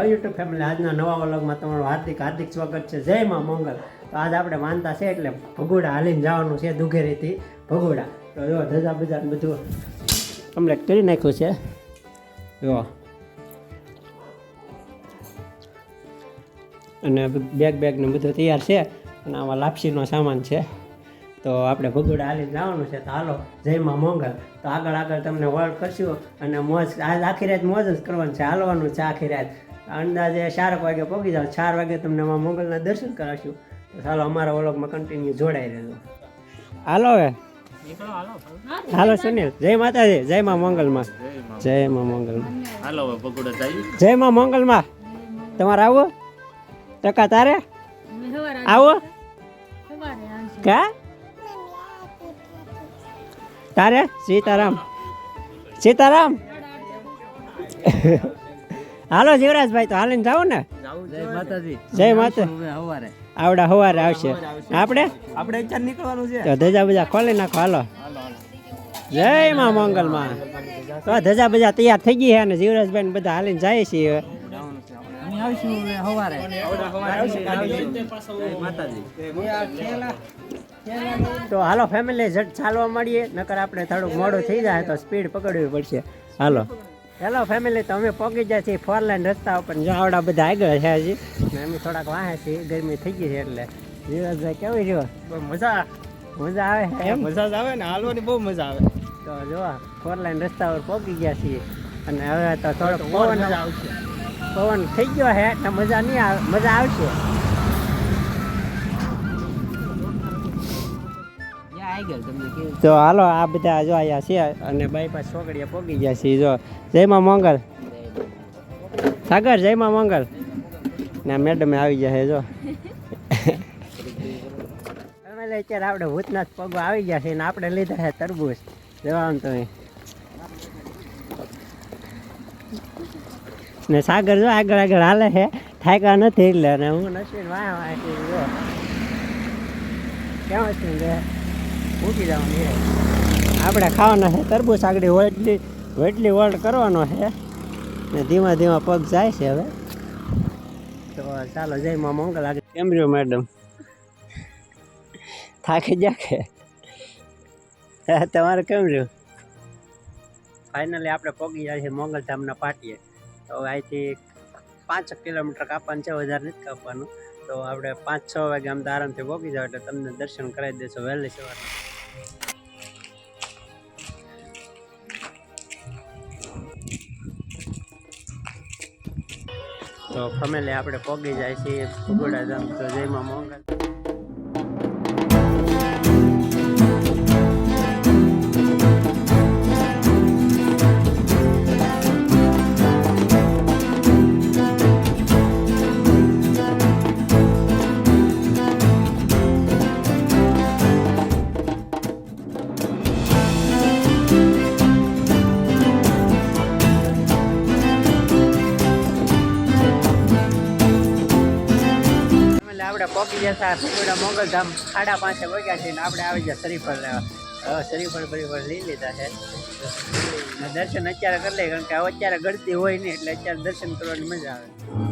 Hello YouTube family આજના નવા વ્લોગમાં તમારું હાર્દિક હાર્દિક સ્વાગત છે. જય માં મંગલ. તો આજ આપણે માનતા છે એટલે ભગોડા હાલીને જવાનું છે દુઘેરીથી. ભગોડા. તો જો ધજા બજા બધું કમ્પ્લેટ કરી નાખ્યું છે. જો. અને બેગ બેગ ને બધું તૈયાર છે. અને આમાં લાપસીનો સામાન છે. તો આપણે ભગોડા હાલીને જવાનું છે. તો હાલો જયમાં મોંઘલ તો આગળ આગળ તમને વર્ડ કરશું. અને મોજ, આજ આખી રાત મોજ જ કરવાનું છે. હાલવાનું છે આખી રાત. અંદાજે ચાર વાગે પહોંચી જાઓ. ચાર વાગે તમને માં મંગલના દર્શન કરાવશું. તો ચાલો અમારા ઓલોકમાં કન્ટિન્યુ જોડાઈ રહેજો. હાલો હવે. હાલો સુનિલ. જય માતાજી. જય માં મંગલમાં. જય માં મંગલમાં. હાલો જય માં મંગલમાં. તમારે આવો? ટકા તારે? આવો? કા? તારે? સીતારામ. સીતારામ? હાલો જીવરાજભાઈ તો હાલીને જાઓ ને. જય માતાજી. જય માતા હવારે આવડા સવારે આવશે. આપણે? આપણે અત્યારે નીકળવાનું છે. તો ધજા બજા ખોલી નાખો હાલો. જય માં મંગલમાં. તો ધજા બજા તૈયાર થઈ ગઈ છે અને જીવરાજભાઈ ને બધા હાલીને જાય છીએ આવીશું હવારે તો હાલો ફેમિલી ઝટ ચાલવા મળીએ નકર આપણે થોડુંક મોડું થઈ જાય તો સ્પીડ પકડવી પડશે. હાલો. હેલો ફેમિલી તો અમે પહોંચી જાય છીએ ફોર લાઈન રસ્તા ઉપર. જો આવડા બધા આગળ છે હજી. ને અમે થોડાક વાહે છીએ. ગરમી થઈ ગઈ છે એટલે. ધીરજભાઈ કેવી રહ્યો? મજા મજા આવે હે મજા જ આવે ને? હાલવાની બહુ મજા આવે. તો જો ફોર લાઈન રસ્તા ઉપર પહોંચી ગયા છીએ. અને હવે તો થોડો પવન પવન થઈ ગયો છે તો મજા નહીં આવે મજા આવશે. તો હાલો, આ બધા જો અહીંયા છે અને બાયપાસ છોકરીયા પોગી ગયા છે, જો. જય માં મંગલ. સાગર, જય માં મંગલ. ના મેડમે આવી ગયા છે, જો. અત્યારે આપણે ભૂતનાથ પગો આવી ગયા છે ને આપણે લીધા છે તરબૂચ. જવાનું તમે ને સાગર જો આગળ આગળ હાલે છે. થાક્યા નથી એટલે અને હું નથી વાહ વાહ જો. કેમ છે મૂકી જવાનું આપણે ખાવાના છે, તરબૂચ આગળ વેટલી વેટલી વર્લ્ડ કરવાનો છે. ને ધીમા ધીમા પગ જાય છે હવે. તો ચાલો જય માં મંગલ આગળ. કેમ રહ્યો મેડમ થાકી ગયા કે? તમારે કેમ રહ્યું? ફાઇનલી આપણે પગી જાય છે મંગલધામના પાટીએ. તો અહીંથી પાંચ કિલોમીટર કાપવાનું છે, વધારે નથી કાપવાનું. તો આપણે પાંચ છ વાગે આમ તો આરામથી પહોંચી જાવ એટલે તમને દર્શન કરાવી દેશો વહેલી સવારે. તો ફેમિલી આપણે પોગી જાય છીએ. ભગોડા ધામ તો જયમાં મોગલ આપણે પહોંચી જતા ભગોડા મોગલધામ ખાડા પાસે વગ્યા છે ને આપણે આવી ગયા શરીફળ લેવા. હવે શરીફળ બરીફળ લઈ લીધા છે. દર્શન અત્યારે કરી લઈએ કારણ કે અત્યારે ગળતી હોય નહીં એટલે અત્યારે દર્શન કરવાની મજા આવે.